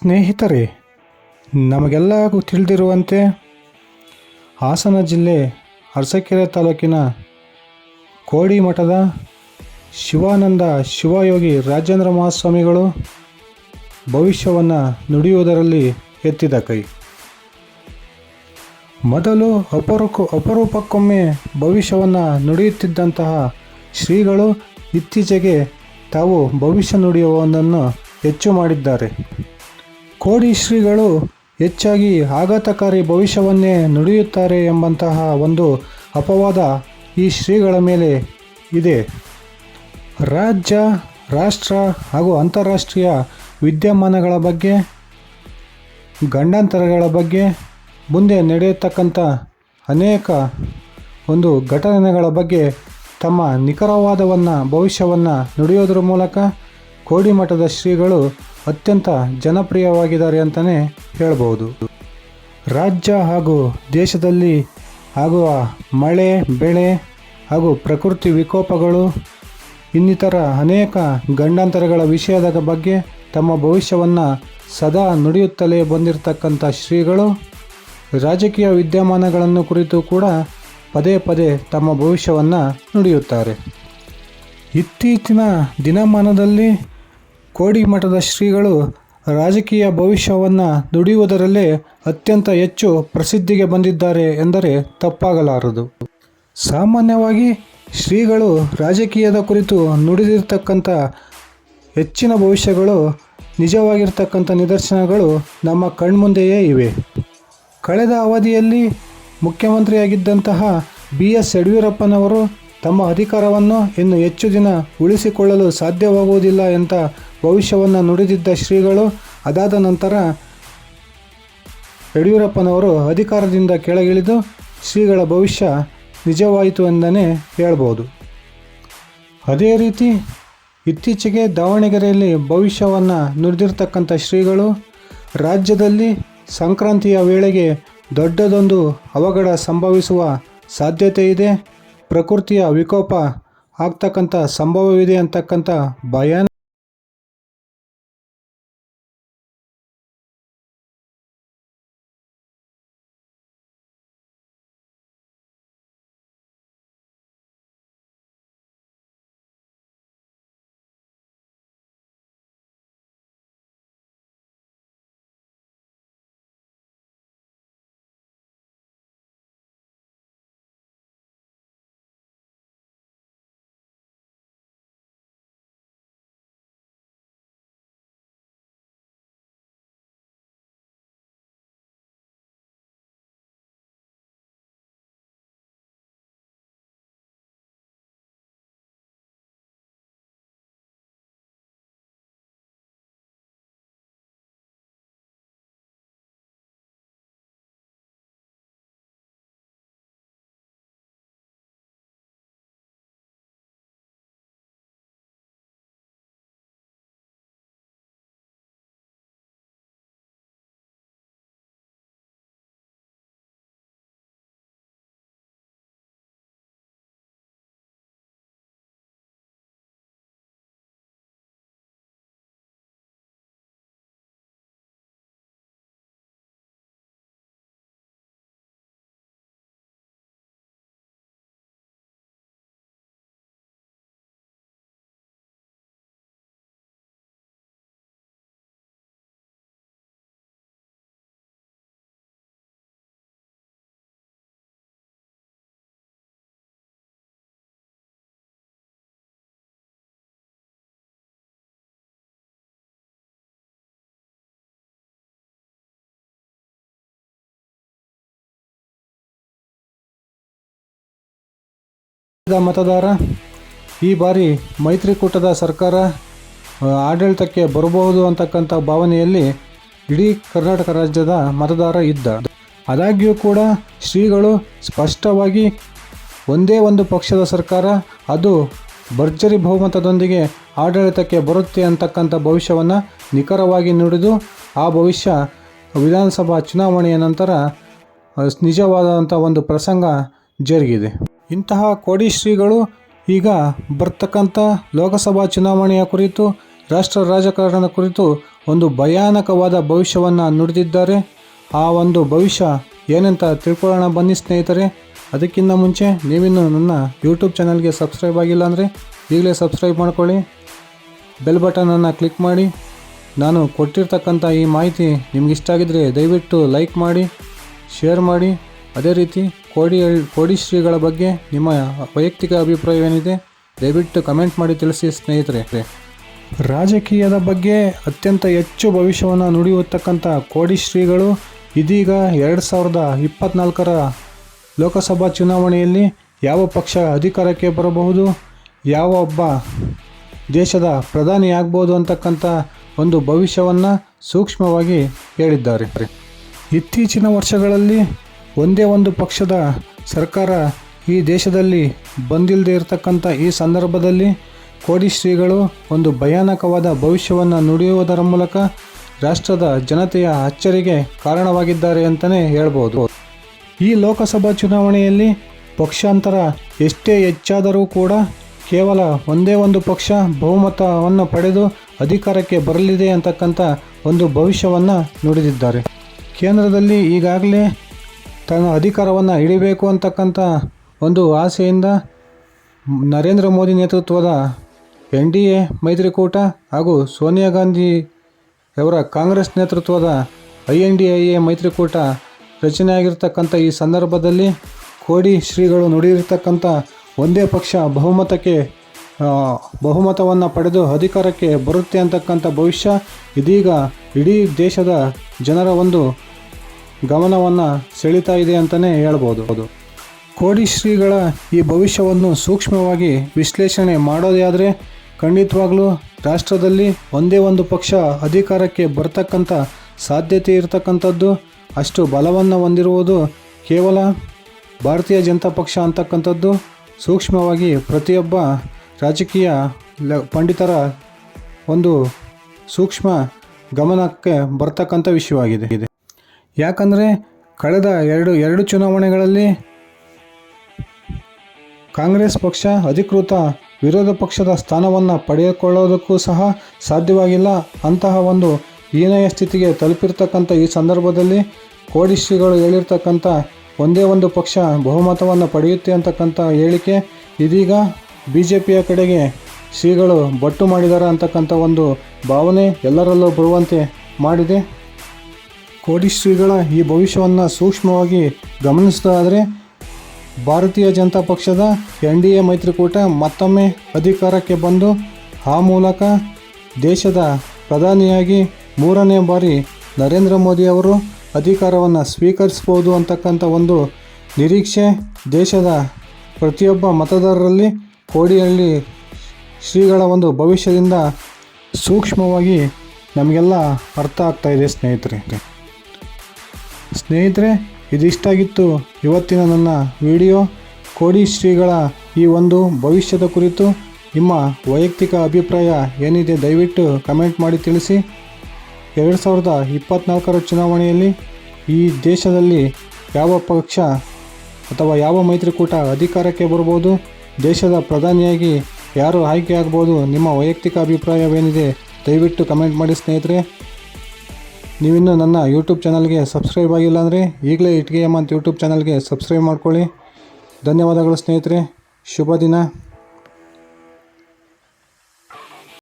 ಸ್ನೇಹಿತರೆ ನಮಗೆಲ್ಲ ತಿಳಿದಿರುವಂತೆ ಹಾಸನ ಜಿಲ್ಲೆ ಅರಸಕೆರೆ ತಾಲೂಕಿನ ಕೋಡಿ ಮಠದ ಶಿವಾನಂದ ಶಿವಯೋಗಿ ರಾಜೇಂದ್ರ ಮಹಾಸ್ವಾಮಿಗಳು ಭವಿಷ್ಯವನ್ನು ನುಡಿಯುವುದರಲ್ಲಿ ಎತ್ತಿದ ಕೈ. ಮೊದಲು ಅಪರೂಪ, ಅಪರೂಪಕ್ಕೊಮ್ಮೆ ಭವಿಷ್ಯವನ್ನು ನುಡಿಯುತ್ತಿದ್ದಂತಹ ಶ್ರೀಗಳು ಇತ್ತೀಚೆಗೆ ತಾವು ಭವಿಷ್ಯ ನುಡಿಯುವುದನ್ನು ಹೆಚ್ಚು ಮಾಡಿದ್ದಾರೆ. ಕೋಡಿ ಶ್ರೀಗಳು ಹೆಚ್ಚಾಗಿ ಆಘಾತಕಾರಿ ಭವಿಷ್ಯವನ್ನೇ ನುಡಿಯುತ್ತಾರೆ ಎಂಬಂತಹ ಒಂದು ಅಪವಾದ ಈ ಶ್ರೀಗಳ ಮೇಲೆ ಇದೆ. ರಾಜ್ಯ, ರಾಷ್ಟ್ರ ಹಾಗೂ ಅಂತಾರಾಷ್ಟ್ರೀಯ ವಿದ್ಯಮಾನಗಳ ಬಗ್ಗೆ, ಗಂಡಾಂತರಗಳ ಬಗ್ಗೆ ಮುಂದೆ ನಡೆಯತಕ್ಕಂಥ ಅನೇಕ ಒಂದು ಘಟನೆಗಳ ಬಗ್ಗೆ ತಮ್ಮ ನಿಖರವಾದವನ್ನು, ಭವಿಷ್ಯವನ್ನು ನುಡಿಯೋದ್ರ ಮೂಲಕ ಕೋಡಿಮಠದ ಶ್ರೀಗಳು ಅತ್ಯಂತ ಜನಪ್ರಿಯವಾಗಿದ್ದಾರೆ ಅಂತಲೇ ಹೇಳಬಹುದು. ರಾಜ್ಯ ಹಾಗೂ ದೇಶದಲ್ಲಿ ಆಗುವ ಮಳೆ, ಬೆಳೆ ಹಾಗೂ ಪ್ರಕೃತಿ ವಿಕೋಪಗಳು, ಇನ್ನಿತರ ಅನೇಕ ಗಂಡಾಂತರಗಳ ವಿಷಯದ ಬಗ್ಗೆ ತಮ್ಮ ಭವಿಷ್ಯವನ್ನು ಸದಾ ನುಡಿಯುತ್ತಲೇ ಬಂದಿರತಕ್ಕಂಥ ಶ್ರೀಗಳು, ರಾಜಕೀಯ ವಿದ್ಯಮಾನಗಳನ್ನು ಕುರಿತು ಕೂಡ ಪದೇ ಪದೇ ತಮ್ಮ ಭವಿಷ್ಯವನ್ನು ನುಡಿಯುತ್ತಾರೆ. ಇತ್ತೀಚಿನ ದಿನಮಾನದಲ್ಲಿ ಕೋಡಿಮಠದ ಶ್ರೀಗಳು ರಾಜಕೀಯ ಭವಿಷ್ಯವನ್ನು ದುಡಿಯುವುದರಲ್ಲೇ ಅತ್ಯಂತ ಹೆಚ್ಚು ಪ್ರಸಿದ್ಧಿಗೆ ಬಂದಿದ್ದಾರೆ ಎಂದರೆ ತಪ್ಪಾಗಲಾರದು. ಸಾಮಾನ್ಯವಾಗಿ ಶ್ರೀಗಳು ರಾಜಕೀಯದ ಕುರಿತು ನುಡಿದಿರ್ತಕ್ಕಂಥ ಹೆಚ್ಚಿನ ಭವಿಷ್ಯಗಳು ನಿಜವಾಗಿರ್ತಕ್ಕಂಥ ನಿದರ್ಶನಗಳು ನಮ್ಮ ಕಣ್ಮುಂದೆಯೇ ಇವೆ. ಕಳೆದ ಅವಧಿಯಲ್ಲಿ ಮುಖ್ಯಮಂತ್ರಿಯಾಗಿದ್ದಂತಹ ಬಿ ಎಸ್ ಯಡಿಯೂರಪ್ಪನವರು ತಮ್ಮ ಅಧಿಕಾರವನ್ನು ಇನ್ನು ಹೆಚ್ಚು ದಿನ ಉಳಿಸಿಕೊಳ್ಳಲು ಸಾಧ್ಯವಾಗುವುದಿಲ್ಲ ಅಂತ ಭವಿಷ್ಯವನ್ನು ನುಡಿದಿದ್ದ ಶ್ರೀಗಳು, ಅದಾದ ನಂತರ ಯಡಿಯೂರಪ್ಪನವರು ಅಧಿಕಾರದಿಂದ ಕೆಳಗಿಳಿದು ಶ್ರೀಗಳ ಭವಿಷ್ಯ ನಿಜವಾಯಿತು ಎಂದನೇ ಹೇಳ್ಬೋದು. ಅದೇ ರೀತಿ ಇತ್ತೀಚೆಗೆ ದಾವಣಗೆರೆಯಲ್ಲಿ ಭವಿಷ್ಯವನ್ನು ನುಡಿದಿರ್ತಕ್ಕಂಥ ಶ್ರೀಗಳು, ರಾಜ್ಯದಲ್ಲಿ ಸಂಕ್ರಾಂತಿಯ ವೇಳೆಗೆ ದೊಡ್ಡದೊಂದು ಅವಘಡ ಸಂಭವಿಸುವ ಸಾಧ್ಯತೆ ಇದೆ. ಪ್ರಕೃತಿಯ ವಿಕೋಪ ಆಗ್ತಕ್ಕಂಥ ಸಂಭವವಿದೆ ಅಂತಕ್ಕಂಥ ಭಯ ಮತದಾರ, ಈ ಬಾರಿ ಮೈತ್ರಿಕೂಟದ ಸರ್ಕಾರ ಆಡಳಿತಕ್ಕೆ ಬರಬಹುದು ಅಂತಕ್ಕಂಥ ಭಾವನೆಯಲ್ಲಿ ಇಡೀ ಕರ್ನಾಟಕ ರಾಜ್ಯದ ಮತದಾರ ಇದ್ದ. ಆದಾಗ್ಯೂ ಕೂಡ ಶ್ರೀಗಳು ಸ್ಪಷ್ಟವಾಗಿ ಒಂದೇ ಒಂದು ಪಕ್ಷದ ಸರ್ಕಾರ, ಅದು ಭರ್ಜರಿ ಬಹುಮತದೊಂದಿಗೆ ಆಡಳಿತಕ್ಕೆ ಬರುತ್ತೆ ಅಂತಕ್ಕಂಥ ಭವಿಷ್ಯವನ್ನು ನಿಖರವಾಗಿ ನುಡಿದು, ಆ ಭವಿಷ್ಯ ವಿಧಾನಸಭಾ ಚುನಾವಣೆಯ ನಂತರ ನಿಜವಾದಂಥ ಒಂದು ಪ್ರಸಂಗ ಜರುಗಿದೆ. ಇಂತಹ ಕೋಡಿ ಶ್ರೀಗಳು ಈಗ ಬರ್ತಕ್ಕಂಥ ಲೋಕಸಭಾ ಚುನಾವಣೆಯ ಕುರಿತು, ರಾಷ್ಟ್ರ ರಾಜಕಾರಣದ ಕುರಿತು ಒಂದು ಭಯಾನಕವಾದ ಭವಿಷ್ಯವನ್ನು ನುಡಿದಿದ್ದಾರೆ. ಆ ಒಂದು ಭವಿಷ್ಯ ಏನಂತ ತಿಳ್ಕೊಳ್ಳೋಣ ಬನ್ನಿ ಸ್ನೇಹಿತರೆ. ಅದಕ್ಕಿಂತ ಮುಂಚೆ ನೀವಿನ್ನು ನನ್ನ ಯೂಟ್ಯೂಬ್ ಚಾನಲ್ಗೆ ಸಬ್ಸ್ಕ್ರೈಬ್ ಆಗಿಲ್ಲ ಅಂದರೆ ಈಗಲೇ ಸಬ್ಸ್ಕ್ರೈಬ್ ಮಾಡ್ಕೊಳ್ಳಿ. ಬೆಲ್ ಬಟನನ್ನು ಕ್ಲಿಕ್ ಮಾಡಿ. ನಾನು ಕೊಟ್ಟಿರ್ತಕ್ಕಂಥ ಈ ಮಾಹಿತಿ ನಿಮ್ಗೆ ಇಷ್ಟ ಆಗಿದ್ರೆ ದಯವಿಟ್ಟು ಲೈಕ್ ಮಾಡಿ, ಶೇರ್ ಮಾಡಿ. ಅದೇ ರೀತಿ ಕೋಡಿ ಕೋಡಿ ಶ್ರೀಗಳ ಬಗ್ಗೆ ನಿಮ್ಮ ವೈಯಕ್ತಿಕ ಅಭಿಪ್ರಾಯವೇನಿದೆ? ದಯವಿಟ್ಟು ಕಮೆಂಟ್ ಮಾಡಿ ತಿಳಿಸಿ ಸ್ನೇಹಿತರೆ. ರಾಜಕೀಯದ ಬಗ್ಗೆ ಅತ್ಯಂತ ಹೆಚ್ಚು ಭವಿಷ್ಯವನ್ನು ನುಡಿಯುತ್ತಕ್ಕಂಥ ಕೋಡಿ ಶ್ರೀಗಳು ಇದೀಗ ಎರಡು ಸಾವಿರದ ಇಪ್ಪತ್ನಾಲ್ಕರ ಲೋಕಸಭಾ ಚುನಾವಣೆಯಲ್ಲಿ ಯಾವ ಪಕ್ಷ ಅಧಿಕಾರಕ್ಕೆ ಬರಬಹುದು? ಯಾವ ಒಬ್ಬ ದೇಶದ ಪ್ರಧಾನಿ ಆಗ್ಬೋದು ಅಂತಕ್ಕಂಥ ಒಂದು ಭವಿಷ್ಯವನ್ನು ಸೂಕ್ಷ್ಮವಾಗಿ ಹೇಳಿದ್ದಾರೆ. ಇತ್ತೀಚಿನ ವರ್ಷಗಳಲ್ಲಿ ಒಂದೇ ಒಂದು ಪಕ್ಷದ ಸರ್ಕಾರ ಈ ದೇಶದಲ್ಲಿ ಬಂದಿಲ್ಲದೆ ಇರತಕ್ಕಂಥ ಈ ಸಂದರ್ಭದಲ್ಲಿ ಕೋಡಿ ಶ್ರೀಗಳು ಒಂದು ಭಯಾನಕವಾದ ಭವಿಷ್ಯವನ್ನು ನುಡಿಯುವುದರ ಮೂಲಕ ರಾಷ್ಟ್ರದ ಜನತೆಯ ಅಚ್ಚರಿಗೆ ಕಾರಣವಾಗಿದ್ದಾರೆ ಅಂತಲೇ ಹೇಳ್ಬೋದು. ಈ ಲೋಕಸಭಾ ಚುನಾವಣೆಯಲ್ಲಿ ಪಕ್ಷಾಂತರ ಎಷ್ಟೇ ಹೆಚ್ಚಾದರೂ ಕೂಡ ಕೇವಲ ಒಂದೇ ಒಂದು ಪಕ್ಷ ಬಹುಮತವನ್ನು ಪಡೆದು ಅಧಿಕಾರಕ್ಕೆ ಬರಲಿದೆ ಅಂತಕ್ಕಂಥ ಒಂದು ಭವಿಷ್ಯವನ್ನು ನುಡಿದಿದ್ದಾರೆ. ಕೇಂದ್ರದಲ್ಲಿ ಈಗಾಗಲೇ ತನ್ನ ಅಧಿಕಾರವನ್ನು ಹಿಡಿಬೇಕು ಅಂತಕ್ಕಂಥ ಒಂದು ಆಸೆಯಿಂದ ನರೇಂದ್ರ ಮೋದಿ ನೇತೃತ್ವದ ಎನ್ ಡಿ ಎ ಮೈತ್ರಿಕೂಟ ಹಾಗೂ ಸೋನಿಯಾ ಗಾಂಧಿ ಅವರ ಕಾಂಗ್ರೆಸ್ ನೇತೃತ್ವದ I N D I A, ಮೈತ್ರಿಕೂಟ ರಚನೆಯಾಗಿರ್ತಕ್ಕಂಥ ಈ ಸಂದರ್ಭದಲ್ಲಿ ಕೋಡಿ ಶ್ರೀಗಳು ನುಡಿದಿರ್ತಕ್ಕಂಥ ಒಂದೇ ಪಕ್ಷ ಬಹುಮತಕ್ಕೆ ಬಹುಮತವನ್ನು ಪಡೆದು ಅಧಿಕಾರಕ್ಕೆ ಬರುತ್ತೆ ಅಂತಕ್ಕಂಥ ಭವಿಷ್ಯ ಇದೀಗ ಇಡೀ ದೇಶದ ಜನರ ಒಂದು ಗಮನವನ್ನು ಸೆಳೀತಾ ಇದೆ ಅಂತಲೇ ಹೇಳ್ಬೋದು. ಕೋಡಿ ಶ್ರೀಗಳ ಈ ಭವಿಷ್ಯವನ್ನು ಸೂಕ್ಷ್ಮವಾಗಿ ವಿಶ್ಲೇಷಣೆ ಮಾಡೋದೇ ಆದರೆ ಖಂಡಿತವಾಗ್ಲೂ ರಾಷ್ಟ್ರದಲ್ಲಿ ಒಂದೇ ಒಂದು ಪಕ್ಷ ಅಧಿಕಾರಕ್ಕೆ ಬರ್ತಕ್ಕಂಥ ಸಾಧ್ಯತೆ ಇರತಕ್ಕಂಥದ್ದು, ಅಷ್ಟು ಬಲವನ್ನು ಹೊಂದಿರುವುದು ಕೇವಲ ಭಾರತೀಯ ಜನತಾ ಪಕ್ಷ ಅಂತಕ್ಕಂಥದ್ದು. ಸೂಕ್ಷ್ಮವಾಗಿ ಪ್ರತಿಯೊಬ್ಬ ರಾಜಕೀಯ ಪಂಡಿತರ ಒಂದು ಸೂಕ್ಷ್ಮ ಗಮನಕ್ಕೆ ಬರ್ತಕ್ಕಂಥ ವಿಷಯವಾಗಿದೆ. ಇದೆ ಯಾಕಂದರೆ ಕಳೆದ ಎರಡು ಎರಡು ಚುನಾವಣೆಗಳಲ್ಲಿ ಕಾಂಗ್ರೆಸ್ ಪಕ್ಷ ಅಧಿಕೃತ ವಿರೋಧ ಪಕ್ಷದ ಸ್ಥಾನವನ್ನು ಪಡೆದುಕೊಳ್ಳೋದಕ್ಕೂ ಸಹ ಸಾಧ್ಯವಾಗಿಲ್ಲ. ಅಂತಹ ಒಂದು ಹೀನಯ ಸ್ಥಿತಿಗೆ ತಲುಪಿರ್ತಕ್ಕಂಥ ಈ ಸಂದರ್ಭದಲ್ಲಿ ಕೋಡಿ ಶ್ರೀಗಳು ಹೇಳಿರ್ತಕ್ಕಂಥ ಒಂದೇ ಒಂದು ಪಕ್ಷ ಬಹುಮತವನ್ನು ಪಡೆಯುತ್ತೆ ಅಂತಕ್ಕಂಥ ಹೇಳಿಕೆ ಇದೀಗ ಬಿ ಜೆ ಪಿಯ ಕಡೆಗೆ ಶ್ರೀಗಳು ಬಟ್ಟು ಮಾಡಿದ್ದಾರೆ ಅಂತಕ್ಕಂಥ ಒಂದು ಭಾವನೆ ಎಲ್ಲರಲ್ಲೂ ಬರುವಂತೆ ಮಾಡಿದೆ. ಕೋಡಿ ಶ್ರೀಗಳ ಈ ಭವಿಷ್ಯವನ್ನು ಸೂಕ್ಷ್ಮವಾಗಿ ಗಮನಿಸೋದಾದರೆ ಭಾರತೀಯ ಜನತಾ ಪಕ್ಷದ ಎನ್ ಡಿ ಎ ಮೈತ್ರಿಕೂಟ ಮತ್ತೊಮ್ಮೆ ಅಧಿಕಾರಕ್ಕೆ ಬಂದು ಆ ಮೂಲಕ ದೇಶದ ಪ್ರಧಾನಿಯಾಗಿ ಮೂರನೇ ಬಾರಿ ನರೇಂದ್ರ ಮೋದಿ ಅವರು ಅಧಿಕಾರವನ್ನು ಸ್ವೀಕರಿಸ್ಬೋದು ಅಂತಕ್ಕಂಥ ಒಂದು ನಿರೀಕ್ಷೆ ದೇಶದ ಪ್ರತಿಯೊಬ್ಬ ಮತದಾರರಲ್ಲಿ ಕೋಡಿಹಳ್ಳಿ ಶ್ರೀಗಳ ಒಂದು ಭವಿಷ್ಯದಿಂದ ಸೂಕ್ಷ್ಮವಾಗಿ ನಮಗೆಲ್ಲ ಅರ್ಥ ಆಗ್ತಾ ಇದೆ ಸ್ನೇಹಿತರೆ. ಸ್ನೇಹಿತರೆ, ಇದಿಷ್ಟಾಗಿತ್ತು ಇವತ್ತಿನ ನನ್ನ ವಿಡಿಯೋ. ಕೋಡಿ ಶ್ರೀಗಳ ಈ ಒಂದು ಭವಿಷ್ಯದ ಕುರಿತು ನಿಮ್ಮ ವೈಯಕ್ತಿಕ ಅಭಿಪ್ರಾಯ ಏನಿದೆ ದಯವಿಟ್ಟು ಕಮೆಂಟ್ ಮಾಡಿ ತಿಳಿಸಿ. ಎರಡು ಸಾವಿರದ ಇಪ್ಪತ್ನಾಲ್ಕರ ಚುನಾವಣೆಯಲ್ಲಿ ಈ ದೇಶದಲ್ಲಿ ಯಾವ ಪಕ್ಷ ಅಥವಾ ಯಾವ ಮೈತ್ರಿಕೂಟ ಅಧಿಕಾರಕ್ಕೆ ಬರ್ಬೋದು, ದೇಶದ ಪ್ರಧಾನಿಯಾಗಿ ಯಾರು ಆಯ್ಕೆ ಆಗ್ಬೋದು, ನಿಮ್ಮ ವೈಯಕ್ತಿಕ ಅಭಿಪ್ರಾಯವೇನಿದೆ ದಯವಿಟ್ಟು ಕಮೆಂಟ್ ಮಾಡಿ ಸ್ನೇಹಿತರೆ. ನೀವಿನ್ನೂ ನನ್ನ ಯೂಟ್ಯೂಬ್ ಚಾನಲ್ಗೆ ಸಬ್ಸ್ಕ್ರೈಬ್ ಆಗಿಲ್ಲ ಅಂದರೆ ಈಗಲೇ ಇಟ್ಗೆ ಅಂತ ಯೂಟ್ಯೂಬ್ ಚಾನಲ್ಗೆ ಸಬ್ಸ್ಕ್ರೈಬ್ ಮಾಡ್ಕೊಳ್ಳಿ. ಧನ್ಯವಾದಗಳು ಸ್ನೇಹಿತರೆ. ಶುಭ ದಿನ.